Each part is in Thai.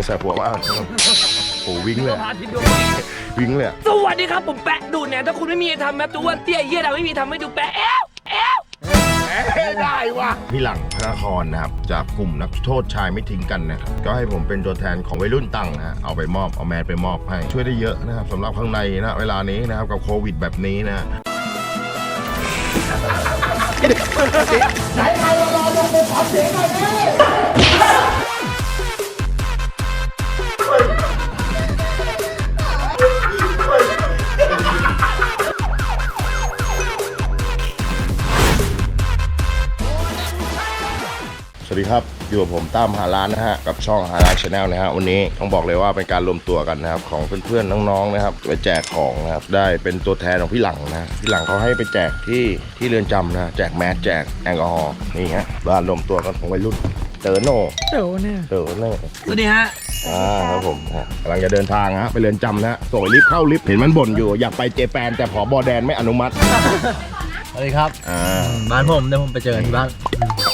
งสัยหัวมากโอ้วิ่งเลยพาทิตย์ดวงวิ่งเลยอะสวัสดีครับผมแปะดูเนี่ยถ้าคุณไม่มีอะไรทำแบบตัวอ้วนเตี้ยเยี่ยเราไม่มีทำให้ดูแปะเอวเอวได้ว่ะพี่หลังพระนครนะครับ จากกลุ่มนักโทษชายไม่ทิ้งกันนะครับก็ให้ผมเป็นตัวแทนของวัยรุ่นตังนะฮะเอาไปมอบเอาแมสไปมอบให้ช่วยได้เยอะนะครับสำหรับข้างในนะเวลานี้นะครับกับโควิดแบบนี้นะสวัสดี ครับ อยู่กับผมตั้มหาร้านนะฮะ กับช่องหาร้านชาแนลนะฮะ วันนี้ต้องบอกเลยว่าเป็นการรวมตัวกันนะครับ ของเพื่อนๆน้องๆนะครับไปแจกของนะครับ ได้เป็นตัวแทนของพี่หลังนะพี่หลังเขาให้ไปแจกที่ที่เรือนจำนะ แจกแมสแจกแอลกอฮอล์นี่ฮะบ้านรวมตัวกันของวัยรุ่นเต๋อโน่เดี๋ยวเนี่ยเต๋อโน่สวัสดีฮะอ่าครับผมฮะกำลังจะเดินทางฮะไปเรือนจำนะฮะส่งลิฟต์เข้าลิฟต์เห็นมันบ่นอยู่อยากไปเจแปนแต่ผอบอแดนไม่อนุมัติส วัสดีครับอ่าบ้านผมเดี๋ยวผมไปเจอกันที่บ้าน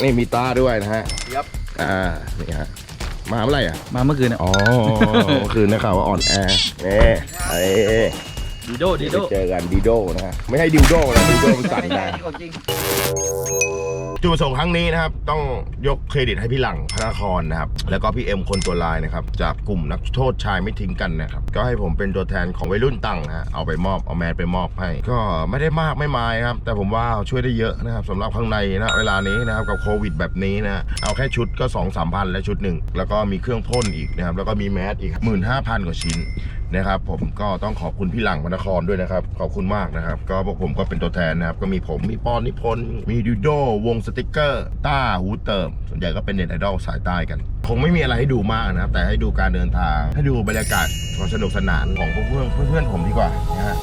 นี่มีตาด้วยนะฮะครับ อ่านี่ฮะมาเมื่อไหร่อะ มาเมื่อคืนเนี่ยอ๋อเมื่อคืนนะข่าวว่าอ่อนแอเน่ไอ้ดีโดดีโดไปเจอกันดีโดนะฮะไม่ให้ดิวโดนะดิวโดมันสั่นนะของ จุดประสงค์ครั้งนี้นะครับ ต้องยกเครดิตให้พี่หลังพระนครนะครับ แล้วก็พี่เอ็มคนตัวลายนะครับ จากกลุ่มนักโทษชายไม่ทิ้งกันนะครับ ก็ให้ผมเป็นตัวแทนของวัยรุ่นตังนะฮะเอาไปมอบเอาแมสไปมอบให้ ก็ไม่ได้มากไม่มายครับ แต่ผมว่าช่วยได้เยอะนะครับสำหรับข้างในนะเวลานี้นะครับกับโควิดแบบนี้นะเอาแค่ชุดก็2 3 0 0พันและชุดหนึ่งแล้วก็มีเครื่องพ่นอีกนะครับแล้วก็มีแมสอีก 15,000 กว่าชิ้นนะครับผมก็ต้องขอบคุณพี่หลังมนครด้วยนะครับ ขอบคุณมากนะครับ ก็พวกผมก็เป็นตัวแทนนะครับ ก็มีผมมีปอนนิพนธ์มีดิวโดวงสติกเกอร์ต้าหูเติม ส่วนใหญ่ก็เป็นเน็ตไอดอลสายใต้กันคงไม่มีอะไรให้ดูมากนะครับ แต่ให้ดูการเดินทาง ให้ดูบรรยากาศความสนุกสนานของพวกเพื่อนเพื่อนผมดีกว่านะฮะ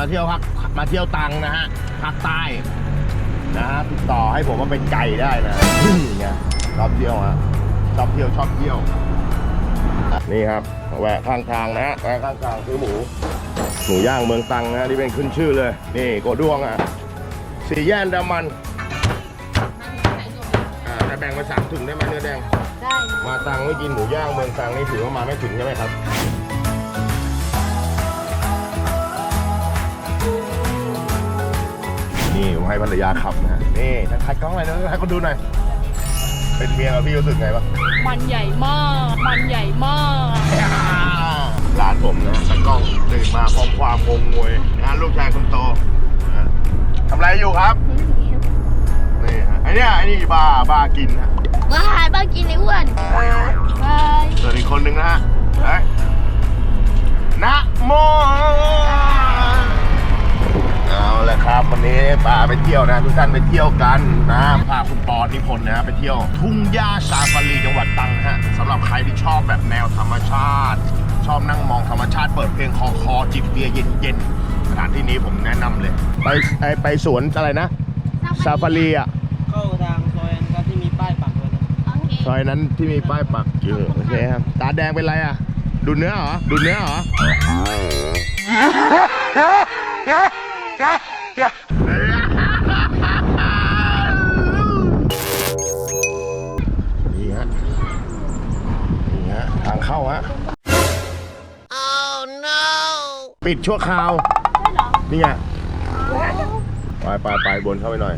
มาเที่ยวภาคมาเที่ยวตังนะฮะภาคใต้นะฮะติดต่อให้ผมมาเป็นไก่ได้นะนี่ไงชอบเที่ยวฮะชอบเที่ยวชอบเที่ยว นี่ครับแวะข้างทางนะฮะแวะข้างทางซื้อหมูหมูย่างเมืองตังนะฮะที่เป็นขึ้นชื่อเลย นี่โกด้วงอะสี่แยกดามันอ่าจะแบ่งไปสามถุงได้ไหมเนื้อแดงได้มาตังไม่กินหมูย่างเมืองตังนี่ถือว่ามาไม่ถึงใช่ไหมครับ นี่ผมให้ภรรยาขับนะฮะนี่ทักทายกล้องหน่อยนะให้เขาดูหน่อย เป็นเมียกับพี่รู้สึกไงบ้าง มันใหญ่มาก มันใหญ่มากหลานผมนะตากล้องตื่นมาพร้อมความงงงวยนะลูกชายคนโตนะทำอะไรอยู่ครับ นี่ฮะไอเนี้ยไอนี่บาร์บาร์กินฮะว้ายบ้ากินไอ้อ้วนว้ายส่วนอีกคนนึงนะฮะเฮ้ยนะโม วันนี้พาไปเที่ยวนะทุกท่านไปเที่ยวกันนะพาคุณปอนิพนธ์นะไปเที่ยว ทุ่งหญ้าซาฟารีจังหวัดตรังฮะสำหรับใครที่ชอบแบบแนวธรรมชาติ ชอบนั่งมองธรรมชาติเปิดเพลงคอคอจิบเบียร์เย็นๆสถานที่นี้ผมแนะนำเลย ไปไปไปสวนอะไรนะซาฟารีอะเข้าทางซอยนะครับที่มีป้ายปักไว้นะโอเคซอยนั้นที่มีป้ายปักอยู่โอเคครับตาแดงเป็นไรอะ ดูเนื้อเหรอดูเนื้อเหรอ นี่ฮะ นี่ฮะ ทางเข้าฮะปิดชั่วคราว นี่ไง ไปไปไปบนเข้าไปหน่อย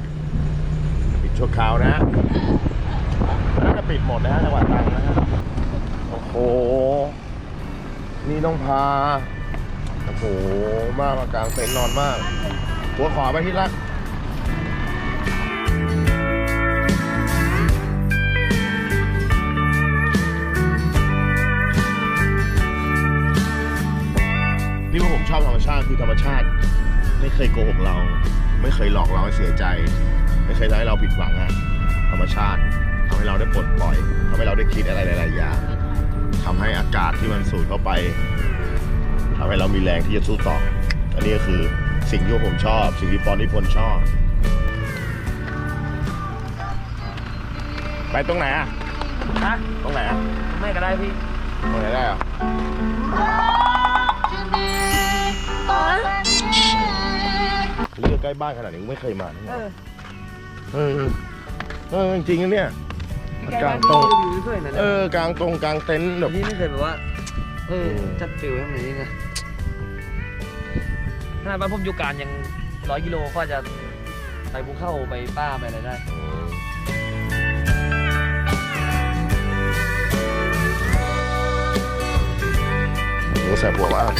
ปิดชั่วคราวนะฮะน่าจะปิดหมดนะฮะจังหวัดตรังนะฮะ โอ้โห นี่ต้องพา โอ้โห มากมากลางเต็นท์นอนมาก หัวขอไปที่รักที่ว่าผมชอบธรรมชาติคือธรรมชาติ ไม่เคยโกหกเรา ไม่เคยหลอกเราให้เสียใจ ไม่เคยทำให้เราผิดหวังอะธรรมชาติทำให้เราได้ปลดปล่อยทำให้เราได้คิดอะไรหลายๆอย่างทำให้อากาศที่มันสูดเข้าไปทำให้เรามีแรงที่จะสู้ต่อ อันนี้ก็คือ สิ่งที่ผมชอบ สิ่งที่ปอนนิพนธ์ชอบ ไปตรงไหนอะฮะตรงไหนอะไม่ก็ได้พี่นตรงไหนได้อะเลือกใกล้บ้านขนาดนี้ไม่เคยมานะเนี่ยเออเออจริงๆนะเนี่ยกลางตรงอยู่เฉยๆนะเออกลางตรงกลางเต็นท์แบบนี่ไม่เคยแบบว่า เอออืมจัดฟิลให้มันนี่นะ ขนาดบ้านผมอยู่การยังร้อยกิโลก็จะไปภูเข้าไปป้าไปอะไรได้ โอ้แสบหัวมาก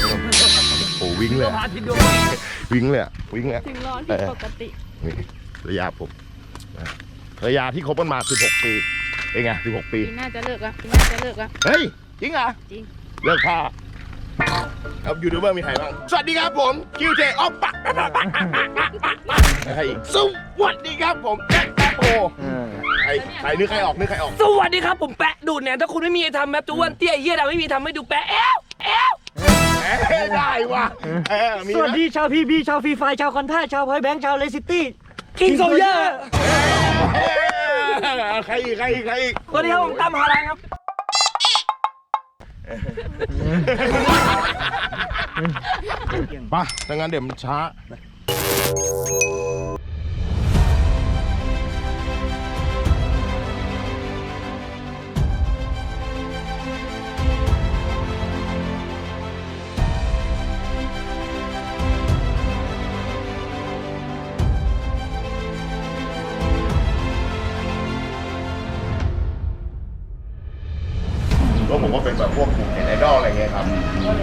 โอ้วิ่งเลยพระอะอาทิตย์ดวงวิ่งเลยอะวิ่งเลยอะ ถึงร้อนผิดปกติ นี่ระยะผมนะระยะที่คบกันมา 16 ปีเองไง16 ปี ปีหน้าจะเลิกอะปีหน้าจะเลิกอะเฮ้ย จริงเหรอจริง เลิกพา ครับยูทูบเบอร์มีใครบ้าง สวัสดีครับผมคิวเจออฟปะใครอีกสวัสดีครับผมแจ็คแป๊บโอใครใครนึกใครออกนึกใครออก สวัสดีครับผมแปะดูดเนี่ยถ้าคุณไม่มีอะไรทำแมปจะอ้วนเตี้ยเยี่ยดำไม่มีทำให้ดูแปะแอ้วแอ้วเอ้ยได้ว่ะเออมีสวัสนะดีชาวพีบีชาวฟรีไฟชาวคอนท่าชาวพอยแบงค์ชาวเลซิตี้กินโซเยอร์ เออใครอีกใครอีกใครอีก สวัสดีครับผมตั้มฮารันครับ ไปถ้างั้นเดี๋ยวมันช้า ผมก็เป็นแบบพวกกลุ่มเน็ตไอดอลอะไรเงี้ยครับ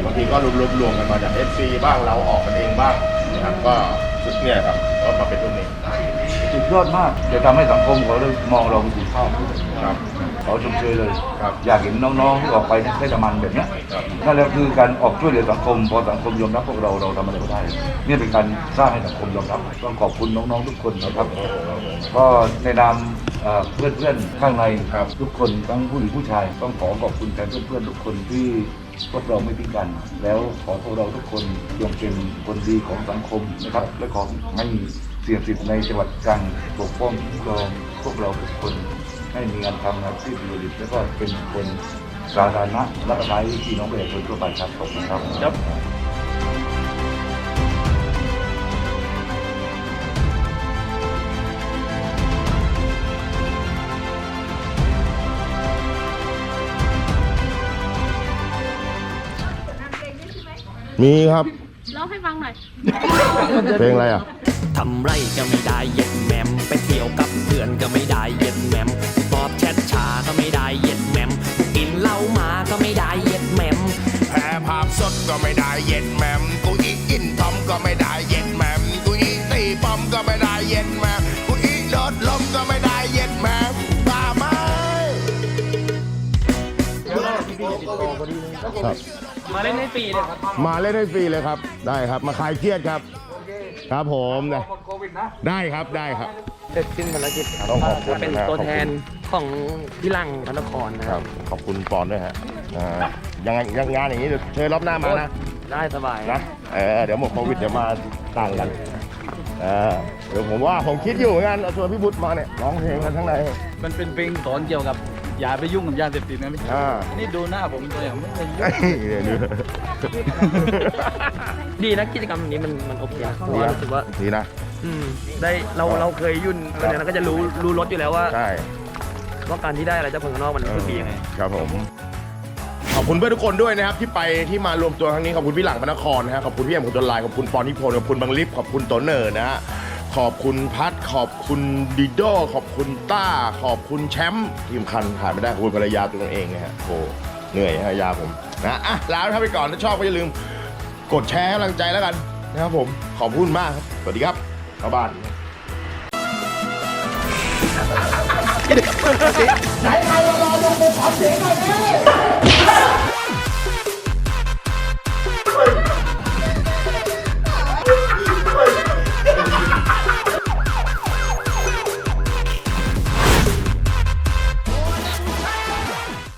บางทีก็รวบรวมกันมาจาก FC บ้างเราออกกันเองบ้างนะครับก็สุดเนี่ยครับก็มาเป็นรุ่นนี้สุดยอดมาก จะทำให้สังคมเขาได้มองเราเป็นคุณค่าครับเขาชมเชยเลยครับอยากเห็นน้องๆที่ออกไปใช้ธรรมันแบบเนี้ยครับนั่นแหละคือการออกช่วยเหลือสังคม พอสังคมยอมรับพวกเราเราทำอะไรก็ได้ นี่เป็นการสร้างให้สังคมยอมรับต้องขอบคุณน้องๆทุกคนนะครับ ก็ในนาม เอ่อเพื่อนๆข้างในครับทุกคนทั้งผู้หญิงผู้ชายต้องขอขอบคุณแทนเพื่อนๆทุกคนที่พวกเราไม่ทิ้งกันแล้วขอพวกเราทุกคนยงเป็นคนดีของสังคมนะครับ และขอให้เสียสิทธิ์ในจังหวัดตรังปกป้องคุ้มครองพวกเราทุกคนให้มีงานทำงานที่ดีและก็เป็นคนสาธารณะและก็ใช้พี่น้องประชาชนทั่วไปครับขอบคุณครับ มีครับเล่าให้ฟังหน่อย เพลงอะไรอะทำไรก็ไม่ได้เย็ดแหมมไปเที่ยวกับเพื่อนก็ไม่ได้เย็ดแหมมตอบแชทช้าก็ไม่ได้เย็ดแหมมกินเหล้ามาก็ไม่ได้เย็ดแหมมแพ้ภาพสดก็ไม่ได้เย็ดแหมม ครับ มาเล่นให้ฟรีเลยครับมาเล่นให้ฟรีเลยครับ ได้ครับ มาคลายเครียดครับ ครับผมนะได้ครับได้ครับ เสร็จสิ้นภารกิจครับต้องขอบคุณเป็นนะครับตัวแทนของพี่ลังพระนครนะคครัรับบ ขอบคุณปอนด้วยฮะอ่ายังไงยังงานอย่างนี้เดี๋ยวเชิญรอบหน้ามานะ ได้สบายนะ เออ เดี๋ยวหมดโควิดเดี๋ยวมาต่างกัน เออ เดี๋ยวผมว่าผมคิดอยู่เหมือนกันเอาชวนพี่บุตรมาเนี่ยร้องเพลงกันทั้งใน มันเป็นเพลงสอนเกี่ยวกับ อย่าไปยุ่งกับยาเสพติดนะพี่อ่า นี่ดูหน้าผมตัวอย่างไม่เป็นเนี่ยดูดีนะกิจกรรมแบบนี้มันมันโอเคนะเพราะว่ารู้สึกว่าดีนะ อืมได้เราเราเคยยุ่นเพราะฉะนั้นก็จะรู้รู้รสอยู่แล้วว่าใช่ ว่าการที่ได้อะไรจากคนข้างนอกมันคือดียังไง ครับผม ขอบคุณเพื่อนทุกคนด้วยนะครับ ที่ไปที่มารวมตัวครั้งนี้ ขอบคุณพี่หลังพระนครนะฮะขอบคุณพี่แอมคุณตนไลน์ขอบคุณปอนทิพลขอบคุณบังลิฟขอบคุณโตเนอร์นะฮะ ขอบคุณพัดขอบคุณดิโดขอบคุณต้า ขอบคุณแชมป์ทีมคัญขาดไม่ได้ขอบคุณภรรยาตัวเองนะฮะโอ้เหนื่อยฮะยาผมนะอะลาท่านไปก่อนถ้าชอบก็อย่าลืม กดแชร์ให้กำลังใจแล้วกันนะครับผมขอบคุณมากครับสวัสดีครับชาวบ้านไหนใครมารอดูกูขอเสียงหน่อย